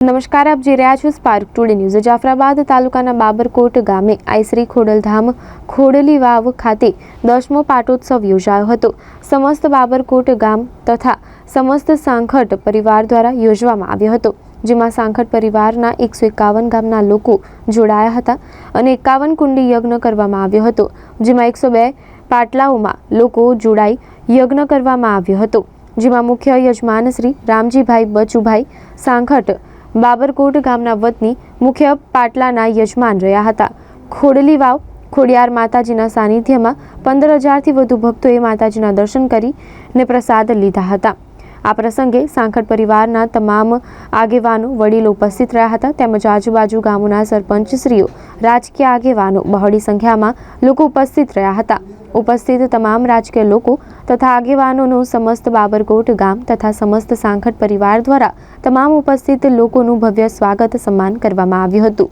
નમસ્કાર, આપ જોઈ રહ્યા છો સ્પાર્ક ટુડે ન્યૂઝ જાફરાબાદ તાલુકાના બાબરકોટ ગામે આઈશ્રી ખોડલધામ ખોડલી વાવ ખાતે દસમો પાટોત્સવ યોજાયો હતો. સમસ્ત બાબરકોટ ગામ તથા સમસ્ત સાંખટ પરિવાર દ્વારા યોજવામાં આવ્યો હતો, જેમાં સાંખટ પરિવારના એકસો એકાવન ગામના લોકો જોડાયા હતા અને એકાવન કુંડી યજ્ઞ કરવામાં આવ્યો હતો, જેમાં એકસો બે પાટલાઓમાં લોકો જોડાઈ યજ્ઞ કરવામાં આવ્યો હતો, જેમાં મુખ્ય યજમાન શ્રી રામજીભાઈ બચુભાઈ સાંખટ બાબરકોટ ગામના વતની મુખ્ય પાટલાના યજમાન રહ્યા હતા. ખોડલી વાવ, ખોડિયાર માતાજીના સાનિધ્યમાં પંદર હજારથી વધુ ભક્તોએ માતાજીના દર્શન કરીને પ્રસાદ લીધા હતા. આ પ્રસંગે સાંખટ પરિવારના તમામ આગેવાનો, વડીલો ઉપસ્થિત રહ્યા હતા તેમજ આજુબાજુ ગામોના સરપંચશ્રીઓ, રાજકીય આગેવાનો બહોળી સંખ્યામાં લોકો ઉપસ્થિત રહ્યા હતા. ઉપસ્થિત તમામ રાજકીય લોકો તથા આગેવાનોનું સમસ્ત બાબરકોટ ગામ તથા સમસ્ત સાંખટ પરિવાર દ્વારા તમામ ઉપસ્થિત લોકોનું ભવ્ય સ્વાગત સન્માન કરવામાં આવ્યું હતું.